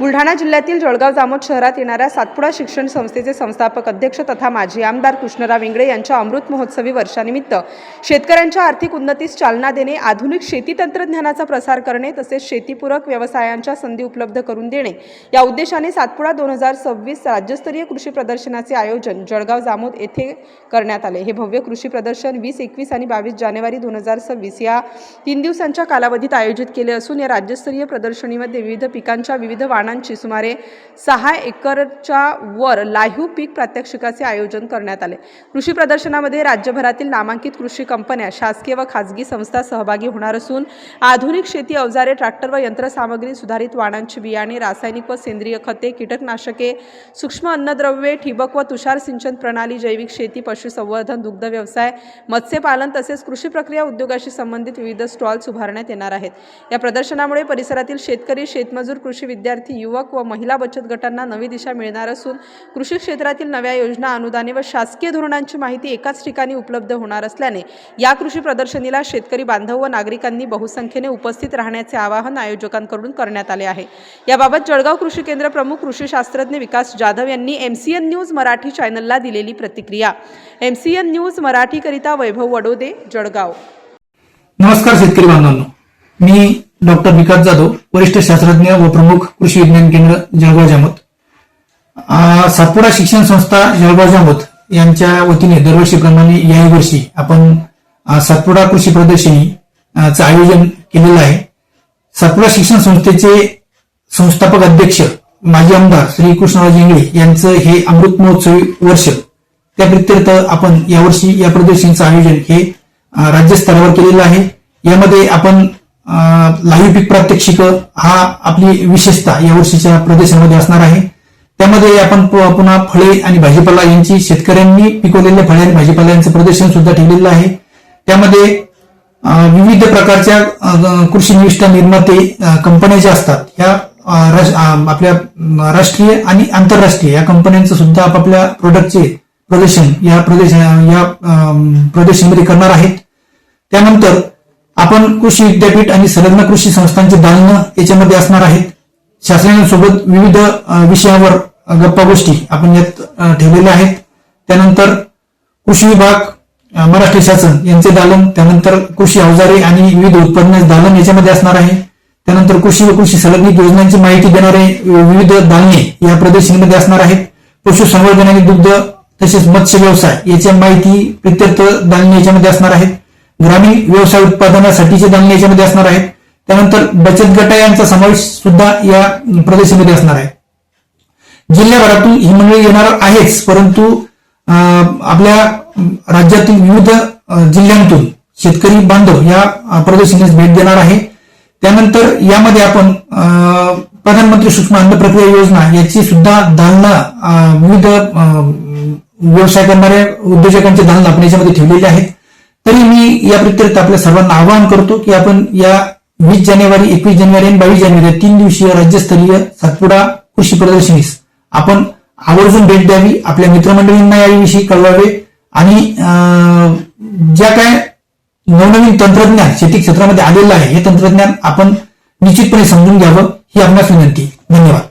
Buldhana जिल्ह्यातील जळगाव जामोद शहरात येणाऱ्या सातपुडा शिक्षण संस्थेचे संस्थापक अध्यक्ष तथा माजी आमदार कृष्णराव इंगळे यांच्या अमृत महोत्सवी वर्षानिमित्त शेतकऱ्यांच्या आर्थिक उन्नतीस चालना देणे आधुनिक शेती तंत्रज्ञानाचा प्रसार करणे तसेच शेतीपूरक व्यवसायांच्या संधी उपलब्ध करून देणे या उद्देशाने सातपुडा दोन हजार सव्वीस राज्यस्तरीय कृषी प्रदर्शनाचे आयोजन जळगाव जामोद येथे करण्यात आले. हे भव्य कृषी प्रदर्शन वीस एकवीस आणि बावीस जानेवारी दोन हजार सव्वीस या तीन दिवसांच्या कालावधीत आयोजित केले असून या राज्यस्तरीय प्रदर्शनीमध्ये विविध पिकांच्या विविध वाण वाणांची सुमारे सहा एकरच्या वर लाईव्ह पीक प्रात्यक्षिकाचे आयोजन करण्यात आले. कृषी प्रदर्शनामध्ये राज्यभरातील नामांकित कृषी कंपन्या शासकीय व खाजगी संस्था सहभागी होणार असून आधुनिक शेती अवजारे ट्रॅक्टर व यंत्रसामग्री सुधारित वाणांची बियाणे रासायनिक व सेंद्रिय खते कीटकनाशके सूक्ष्म अन्नद्रव्ये ठिबक व तुषार सिंचन प्रणाली जैविक शेती पशुसंवर्धन दुग्ध व्यवसाय मत्स्यपालन तसेच कृषी प्रक्रिया उद्योगाशी संबंधित विविध स्टॉल्स उभारण्यात येणार आहेत. या प्रदर्शनामुळे परिसरातील शेतकरी शेतमजूर कृषी विद्यार्थी युवक व महिला बचत गटांना नवी दिशा मिळणार असून कृषी क्षेत्रातील नव्या योजना अनुदाने व शासकीय धोरणांची माहिती एकाच ठिकाणी उपलब्ध होणार असल्याने या कृषी प्रदर्शनीला शेतकरी बांधव व नागरिकांनी बहुसंख्येने उपस्थित राहण्याचे आवाहन आयोजकांकडून करण्यात आले आहे. याबाबत जळगाव कृषी केंद्र प्रमुख कृषी शास्त्रज्ञ विकास जाधव यांनी M C N news Marathi चॅनलला दिलेली प्रतिक्रिया. एम सी एन न्यूज मराठीकरिता वैभव वडोदे जळगाव. नमस्कार शेतकरी बांधवांनो. मी डॉक्टर विकास जाधव वरिष्ठ शास्त्रज्ञ व प्रमुख कृषी विज्ञान केंद्र जळगाव जामोद. सातपुडा शिक्षण संस्था जळगाव जामोद यांच्या वतीने दरवर्षीप्रमाणे याही वर्षी आपण सातपुडा कृषी प्रदर्शनी चं आयोजन केलेलं आहे. सातपुडा शिक्षण संस्थेचे संस्थापक अध्यक्ष माजी आमदार श्री कृष्णराज इंगळे यांचं हे अमृत महोत्सवी वर्ष त्या प्रित्यर्थ आपण यावर्षी या प्रदर्शनीचं आयोजन हे राज्यस्तरावर केलेलं आहे. यामध्ये आपण लाईव्ह पीक प्रात्यक्षिक हा आपली विशेषता या वर्षीच्या प्रदर्शनामध्ये असणार आहे. त्यामध्ये आपण पु- पुन्हा फळे आणि भाजीपाला यांची शेतकऱ्यांनी पिकवलेल्या फळे आणि भाजीपाला यांचं प्रदर्शन सुद्धा ठेवलेलं आहे. त्यामध्ये विविध प्रकारच्या कृषी निविष्ठा निर्माते कंपन्या ज्या असतात ह्या राज- आपल्या राष्ट्रीय आणि आंतरराष्ट्रीय या कंपन्यांचं सुद्धा आपापल्या प्रोडक्टचे प्रदर्शन या प्रदेश या प्रदर्शनमध्ये करणार आहेत. त्यानंतर आपण कृषी विद्यापीठ आणि संलग्न कृषी संस्थांची दालनं याच्यामध्ये असणार आहेत. शास्त्रज्ञांसोबत विविध विषयावर गप्पा गोष्टी आपण यात ठेवलेल्या आहेत. त्यानंतर कृषी विभाग अं, महाराष्ट्र शासन यांचे दालन त्यानंतर कृषी अवजारे आणि विविध उत्पन्न दालन याच्यामध्ये असणार आहे. त्यानंतर कृषी व कृषी संलग्नित योजनांची माहिती देणारे विविध दालने या प्रदर्शनीमध्ये असणार आहेत. पशुसंवर्धन आणि दुग्ध तसेच मत्स्य व्यवसाय याच्या माहिती प्रित्यर्थ दालने याच्यामध्ये असणार आहेत. ग्रामीण व्यवसाय उत्पादनासाठीचे दालने याच्यामध्ये असणार आहेत त्यानंतर बचत गट यांचा समावेश सुद्धा या प्रदेशामध्ये असणार आहे. जिल्ह्याभरातून ही मंडळी येणार आहेच परंतु अं, आपल्या राज्यातील विविध जिल्ह्यांतून शेतकरी बांधव या प्रदर्शनीस भेट देणार आहे. त्यानंतर यामध्ये आपण अं, प्रधानमंत्री सूक्ष्म अन्न प्रक्रिया योजना याची सुद्धा दालना विविध व्यवसाय करणाऱ्या उद्योजकांची दालना आपण याच्यामध्ये ठेवलेली आहेत तरी मी या प्रित्यर्थ आपल्या सर्वांना आवाहन करतो की आपण या वीस जानेवारी एकवीस जानेवारी आणि बावीस जानेवारी तीन दिवसीय राज्यस्तरीय सातपुडा कृषी प्रदर्शनीस आपण आवर्जून भेट द्यावी आपल्या मित्रमंडळींना याविषयी कळवावे आणि अं, ज्या काय नवनवीन तंत्रज्ञान शेती क्षेत्रामध्ये आलेलं आहे हे तंत्रज्ञान आपण निश्चितपणे समजून घ्यावं ही आपणास विनंती. धन्यवाद.